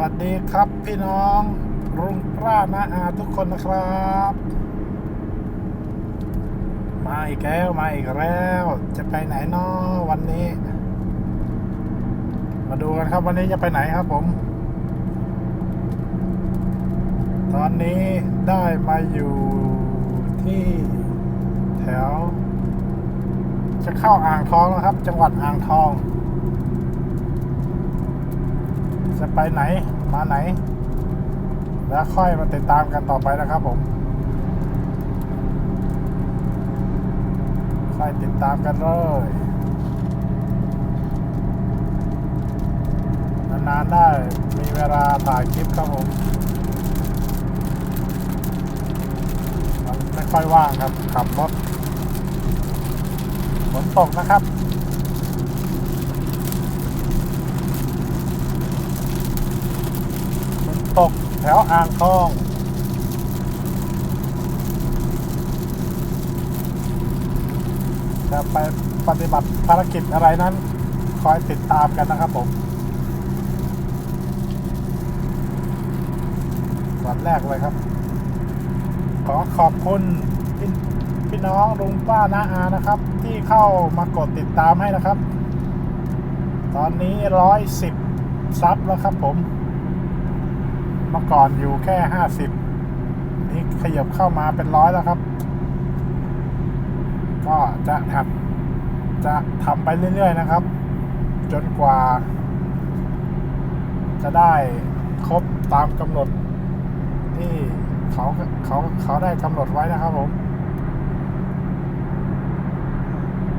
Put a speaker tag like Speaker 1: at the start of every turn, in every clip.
Speaker 1: วัสดีครับพี่น้องรุ่งกล้านาอาทุกคนนะครับ มาอีกแล้วมาอีกแล้ว จะไปไหนนาะวันนี้ มาดูกันครับวันนี้จะไปไหนครับผม ตอนนี้ได้มาอยู่ที่แถว จะเข้าอ่างทองนะครับ จังหวัดอ่างทอง จะไปไหนมาไหน แล้วค่อยมาติดตามกันต่อไปนะครับผมค่อยติดตามกันเลยนานๆได้มีเวลาถ่ายคลิปครับผมมันไม่ค่อยว่างครับขับรถฝนตกนะครับ ฝนตก แถวอ่างทอง จะไปปฏิบัติภารกิจอะไรนั้น คอยติดตามกันนะครับผม วันแรกเลยครับ ขอขอบคุณพี่พี่น้องลุงป้านาอานะครับ ที่เข้ามากดติดตามให้นะครับ ตอนนี้ร้อยสิบซับแล้วครับผม เมื่อก่อนอยู่แค่ห้าสิบนี่ขยับเข้ามาเป็นร้อยแล้วครับ ก็จะทำจะทำไปเรื่อย ๆ นะครับ จนกว่า จะได้ครบตามกำหนด ที่เขาเขาเขาได้กำหนดไว้นะครับผม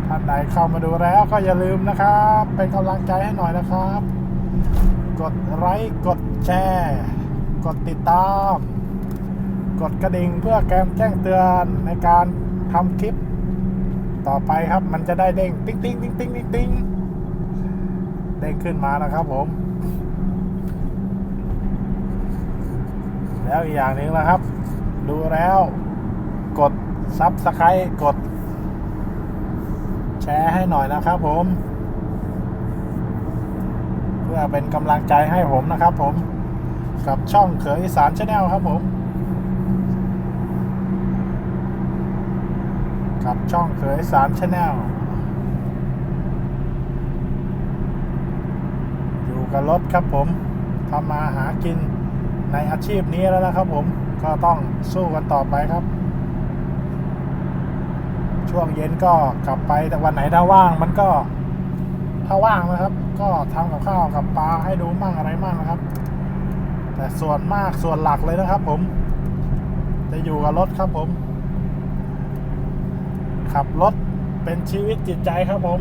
Speaker 1: ท่านใดเข้ามาดูแล้วก็อย่าลืมนะครับ เป็นกำลังใจให้หน่อยนะครับ กดไลค์กดแชร์ กดติดตาม กดกระดิ่งเพื่อแการแจ้งเตือนในการทำคลิป ต่อไปครับ มันจะได้เด้งติ๊งติ๊งติ๊งติ๊งติ๊งติ๊งเด้งขึ้นมานะครับผม แล้วอีกอย่างหนึ่งนะครับ ดูแล้วกดซับสไครต์กด แชร์ให้หน่อยนะครับผม เพื่อเป็นกำลังใจให้ผมนะครับผม กับช่องเขยอีสานชาแนลครับผม กับช่องเขยอีสานชาแนลอยู่กับรถครับผมทำมาหากินในอาชีพนี้แล้วนะครับผมก็ต้องสู้กันต่อไปครับ ช่วงเย็นก็กลับไปแต่วันไหนถ้าว่างมันก็ถ้าว่างนะครับ ก็ทำกับข้าวกับปลาให้ดูมั่งอะไรมั่งนะครับ แต่ส่วนมากส่วนหลักเลยนะครับ ผม จะอยู่กับรถครับผม ขับรถเป็นชีวิตจิตใจครับผม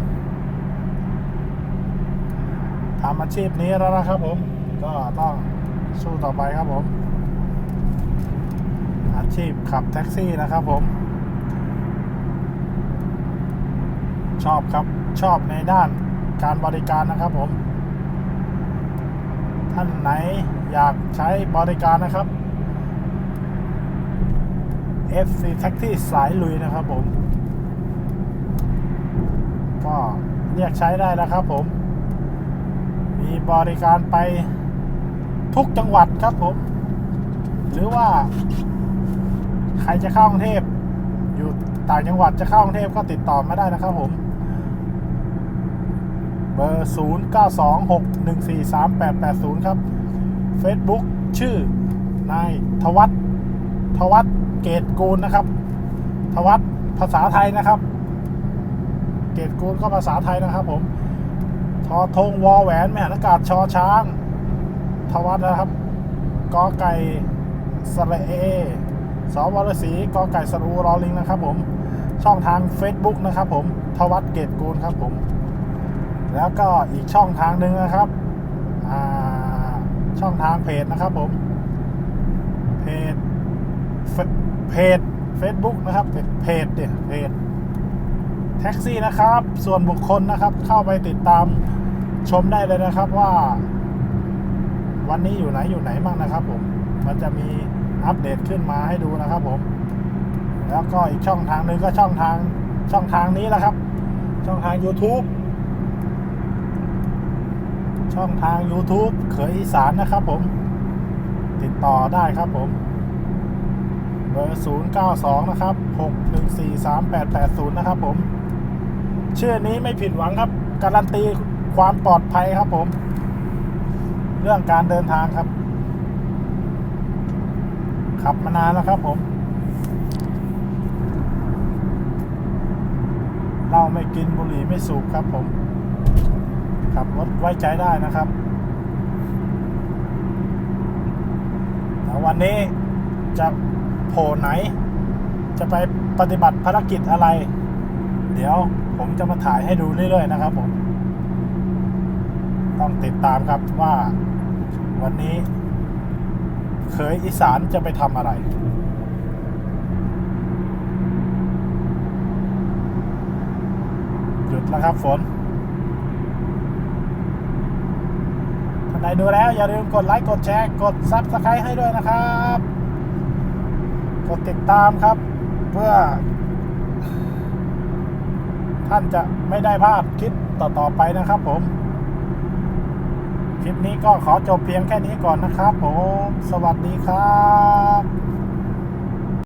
Speaker 1: ทำอาชีพนี้แล้วนะครับ ผม ก็ต้องสู้ต่อไปครับผม อาชีพขับแท็กซี่นะครับผม ชอบครับชอบในด้านการบริการนะครับผม ท่านไหนอยากใช้บริการนะครับ FC Taxi สายลุยนะครับผม ก็เรียกใช้ได้นะครับผม มีบริการไปทุกจังหวัดครับผม หรือว่า ใครจะเข้ากรุงเทพอยู่ต่างจังหวัดจะเข้ากรุงเทพก็ติดต่อมาได้นะครับผม บอร์ 0 9 2 6 1 4 3 8 8 0 ครับ Facebook ชื่อนายทวัตทวัตเกตกูลนะครับ ทวัตภาษาไทยนะครับ เกตกูลก็ภาษาไทยนะครับผมทอทงวอแหวนแม่หนากาศชอช้าง ทวัตนะครับกอไก่สระเอสวรสีกอไก่สรูรอลิงนะครับผม ช่องทาง Facebook นะครับผม ทวัตเกตกูลครับผม แล้วก็อีกช่องทางหนึ่งนะครับ ช่องทางเพจนะครับผม เพจเฟเพจ Facebook นะครับเพจเพจเนี่ยเพจแท็กซี่นะครับ ส่วนบุคคลนะครับ เข้าไปติดตามชมได้เลยนะครับว่า วันนี้อยู่ไหนอยู่ไหนบ้างนะครับ ผม มันจะมีอัปเดตขึ้นมาให้ดูนะครับ ผม แล้วก็อีกช่องทางหนึ่งก็ช่องทางช่องทางนี้แหละครับ ช่องทาง YouTube ช่องทาง YouTube เขยอีสานนะครับผม ติดต่อได้ครับผม เบอร์ 092 นะครับ 6143880 นะครับผม เชื่อนี้ไม่ผิดหวังครับ การันตีความปลอดภัยครับผม เรื่องการเดินทางครับ ขับมานานแล้วครับผมเหล้าไม่กินบุหรี่ไม่สูบครับผม ขับรถไว้ใจได้นะครับแล้ววันนี้จะโผล่ไหน จะไปปฏิบัติภารกิจอะไร เดี๋ยวผมจะมาถ่ายให้ดูเรื่อยๆนะครับผม ต้องติดตามครับว่าวันนี้ เคยอีสานจะไปทำอะไรหยุดแล้วครับฝน ท่านใดดูแล้วอย่าลืมกดไลค์กดแชร์กดซับสไครต์ให้ด้วยนะครับ กดติดตามครับ เพื่อ ท่านจะไม่ได้พลาดคลิปต่อๆไปนะครับผม คลิปนี้ก็ขอจบเพียงแค่นี้ก่อนนะครับผม สวัสดีครับ